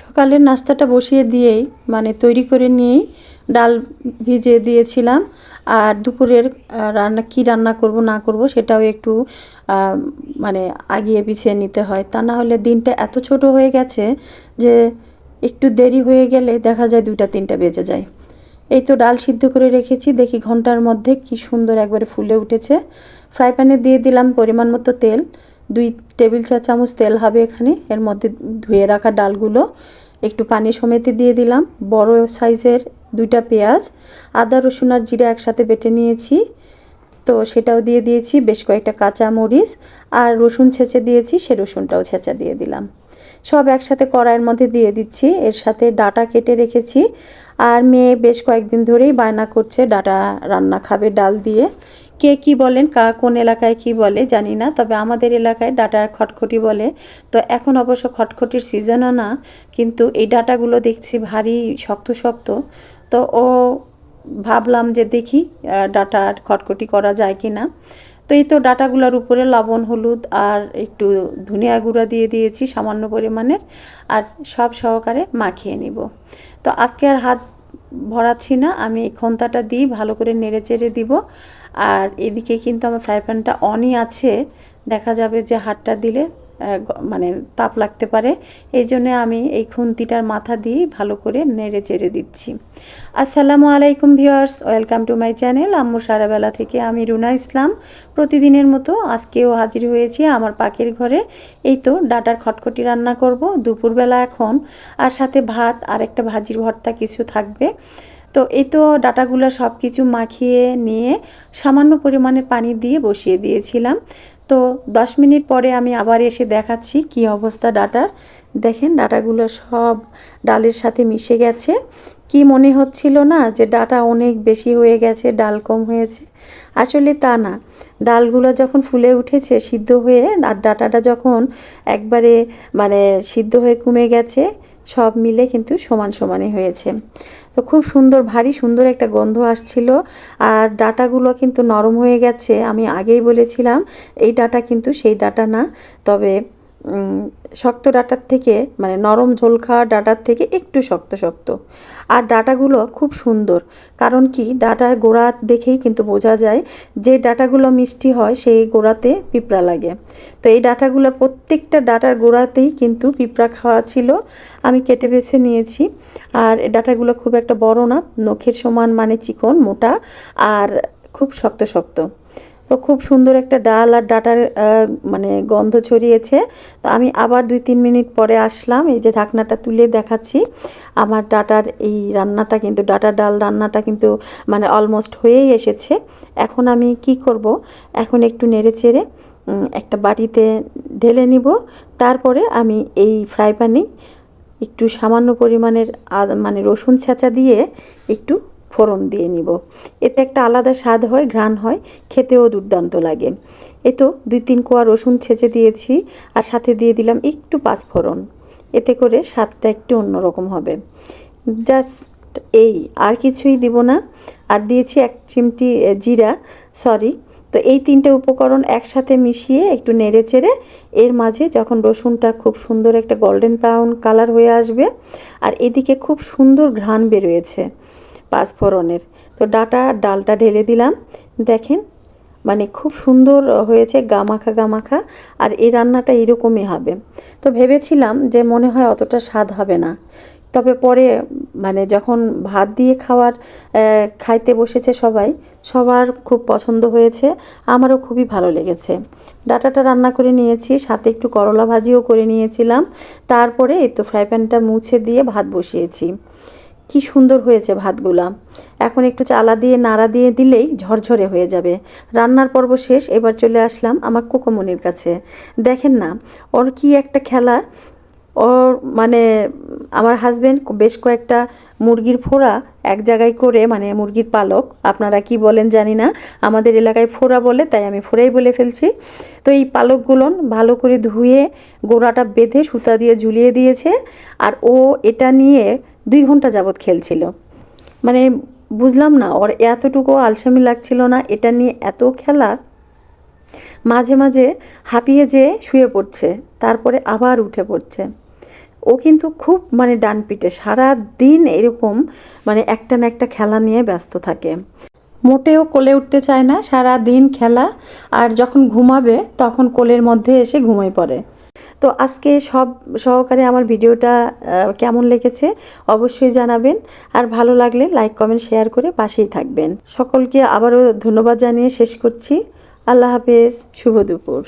সকালের নাস্তাটা বসিয়ে দিয়েই মানে তৈরি করে নিয়েই ডাল ভিজিয়ে দিয়েছিলাম। আর দুপুরের রান্না, কি রান্না করব, না করব সেটাও একটু মানে আগিয়ে পিছিয়ে নিতে হয়। তা না হলে দিনটা এত ছোট হয়ে গেছে যে একটু দেরি হয়ে গেলে দেখা যায় দুইটা, তিনটা বেজে যায়। এই তো ডাল সিদ্ধ করে রেখেছি। দেখি ঘণ্টার মধ্যে কি সুন্দর একবারে ফুলে উঠেছে। ফ্রাই প্যানে দিয়ে দিলাম পরিমাণ মতো তেল। দুই টেবিল চা চামচ তেল হবে এখানে। এর মধ্যে ধুয়ে রাখা ডালগুলো। একটু পানি সমেতে দিয়ে দিলাম। বড় সাইজের দুইটা পেঁয়াজ, আদা, রসুন আর জিরা একসাথে বেটে নিয়েছি। তো সেটাও দিয়ে দিয়েছি বেশ কয়েকটা কাঁচা মরিচ আর রসুন ছেঁচে দিয়েছি, সে রসুনটাও ছেঁচা দিয়ে দিলাম। সব একসাথে কড়াইয়ের মধ্যে দিয়ে দিচ্ছি। এর সাথে ডাটা কেটে রেখেছি। আর মেয়ে বেশ কয়েকদিন ধরেই বায়না করছে, ডাটা রান্না খাবে ডাল দিয়ে। কে কি বলেন, কা কোন এলাকায় কি বলে জানি না, তবে আমাদের এলাকায় ডাটা খটখটি বলে। তো এখন অবশ্য খটখটির সিজনও না, কিন্তু এই ডাটাগুলো দেখছি ভারী শক্ত শক্ত। তো ও ভাবলাম যে দেখি ডাটা খটখটি করা যায় কি না তো এই তো ডাটাগুলোর উপরে লবণ, হলুদ আর একটু ধনিয়া গুঁড়া দিয়ে দিয়েছি সামান্য পরিমাণের, আর সব সহকারে মাখিয়ে নিব। তো আজকে আর হাত ভরাচ্ছি না, আমি খন্তাটা দিই, ভালো করে নেড়ে চেড়ে দিব। আর এদিকে কিন্তু আমার ফ্রাই প্যানটা অনই আছে, দেখা যাবে যে হাতটা দিলে। মানে তাপ লাগতে পারে। এই জন্য আমি এই খুন্তিটার মাথা দিয়ে ভালো করে নেড়ে চেড়ে দিচ্ছি। আসসালামু আলাইকুম viewers, welcome to my channel. আম্মু সারাবেলা থেকে আমি রুনা ইসলাম। প্রতিদিনের মতো আজকেও হাজির হয়েছি আমার পাখির ঘরে। এই তো ডাটার খটখটি রান্না করব, দুপুরবেলা এখন। আর সাথে ভাত আর একটা ভাজির ভর্তা কিছু থাকবে। তো এই তো ডাটাগুলো সব কিছু মাখিয়ে নিয়ে সামান্য পরিমাণের পানি দিয়ে বসিয়ে দিয়েছিলাম। তো দশ মিনিট পরে আমি আবার এসে দেখাচ্ছি কি অবস্থা ডাটার। দেখেন ডাটাগুলো সব ডালের সাথে মিশে গেছে। কি মনে হচ্ছিল না যে ডাটা অনেক বেশি হয়ে গেছে, ডাল কম হয়েছে? আসলে তা না। ডালগুলো যখন ফুলে উঠেছে, সিদ্ধ হয়ে, আর ডাটাটা যখন একবারে মানে সিদ্ধ হয়ে কমে গেছে সব মিলে কিন্তু সমান সমানই হয়েছে। তো খুব সুন্দর, ভারী সুন্দর একটা গন্ধ আসছিল। আর ডাটাগুলো কিন্তু নরম হয়ে গেছে। আমি আগেই বলেছিলাম, এই ডাটা কিন্তু সেই ডাটা না। তবে শক্ত ডাটার থেকে মানে নরম ঝোল খাওয়া ডাটার থেকে একটু শক্ত শক্ত। আর ডাটাগুলো খুব সুন্দর, কারণ কি, ডাটার গোড়া দেখেই কিন্তু বোঝা যায় যে ডাটাগুলো মিষ্টি হয়, সেই গোড়াতে পিঁপড়া লাগে। তো এই ডাটাগুলোর প্রত্যেকটা ডাটার গোড়াতেই কিন্তু পিঁপড়া খাওয়া ছিল, আমি কেটে বেছে নিয়েছি। আর ডাটাগুলো খুব একটা বড় না, নখের সমান মানে চিকন, মোটা, আর খুব শক্ত শক্ত। তো খুব সুন্দর একটা ডাল আর ডাটার মানে গন্ধ ছড়িয়েছে। তো আমি আবার দুই তিন মিনিট পরে আসলাম, এই যে ঢাকনাটা তুলে দেখাচ্ছি। আমার ডাটার এই রান্নাটা কিন্তু ডাটা ডাল রান্নাটা কিন্তু মানে অলমোস্ট হয়েই এসেছে। এখন আমি কি করব? এখন একটু নেড়ে চেড়ে একটা বাটিতে ঢেলে নিব। তারপরে আমি এই ফ্রাই প্যানে একটু সামান্য পরিমাণের মানে রসুন ছেঁচা দিয়ে একটু ফোড়ন দিয়ে নিব। এতে একটা আলাদা স্বাদ হয়, ঘ্রাণ হয়, খেতেও দুর্দান্ত লাগে। এ তো দুই তিন কোয়া রসুন ছেঁচে দিয়েছি আর সাথে দিয়ে দিলাম একটু পাঁচফোড়ন এতে করে স্বাদটা একটু অন্যরকম হবে। জাস্ট এই, আর কিছুই দিব না। আর দিয়েছি এক চিমটি জিরা, সরি। তো এই তিনটে উপকরণ একসাথে মিশিয়ে একটু নেড়ে চেড়ে এর মাঝে যখন রসুনটা খুব সুন্দর একটা গোল্ডেন ব্রাউন কালার হয়ে আসবে আর এদিকে খুব সুন্দর ঘ্রাণ বেরোয়েছে পাঁচফোড়নের। তো ডাটা, ডালটা ঢেলে দিলাম। দেখেন মানে খুব সুন্দর হয়েছে গামাখা গামাখা, আর এই রান্নাটা এরকমই হবে। তো ভেবেছিলাম যে মনে হয় অতটা স্বাদ হবে না। তবে পরে মানে যখন ভাত দিয়ে খাওয়ার খাইতে বসেছে সবাই, সবার খুব পছন্দ হয়েছে। আমারও খুবই ভালো লেগেছে। ডাটাটা রান্না করে নিয়েছি, সাথে একটু করলা ভাজিও করে নিয়েছিলাম। তারপরে এই তো ফ্রাই প্যানটা মুছে দিয়ে ভাত বসিয়েছি। কি সুন্দর হয়েছে ভাতগুলা। এখন একটু চালা দিয়ে, নাড়া দিয়ে দিলেই ঝরঝরে হয়ে যাবে। রান্নার পর্ব শেষ, এবার চলে আসলাম আমার কোকোমনির কাছে। দেখেন না, ওর কি একটা খেলা ওর মানে আমার হাজবেন্ড বেশ কয়েকটা মুরগির ফোড়া এক জায়গায় করে মানে মুরগির পালক, আপনারা কি বলেন জানি না, আমাদের এলাকায় ফোড়া বলে, তাই আমি ফোড়াই বলে ফেলছি। তো এই পালকগুলো ভালো করে ধুয়ে, গোড়াটা বেঁধে সুতা দিয়ে ঝুলিয়ে দিয়েছে, আর ও এটা নিয়ে দুই ঘণ্টা যাবৎ খেলছিল। মানে বুঝলাম না, ওর এতটুকু আলসামি লাগছিল না, এটা নিয়ে এত খেলা। মাঝে মাঝে হাঁপিয়ে যেয়ে শুয়ে পড়ছে, তারপরে আবার উঠে পড়ছে। ও কিন্তু খুব মানে ডান পিটে সারা দিন এরকম মানে একটা না একটা খেলা নিয়ে ব্যস্ত থাকে। মোটেও কোলে উঠতে চায় না সারা দিন খেলা আর যখন ঘুমাবে তখন কোলের মধ্যে এসে ঘুমিয়ে পড়ে। তো আজকে সব সহকারে আমার ভিডিওটা কেমন লেগেছে অবশ্যই জানাবেন। আর ভালো লাগলে লাইক, কমেন্ট, শেয়ার করে পাশেই থাকবেন। সকলকে আবারও ধন্যবাদ জানিয়ে শেষ করছি। আল্লাহ হাফেজ, শুভ দুপুর।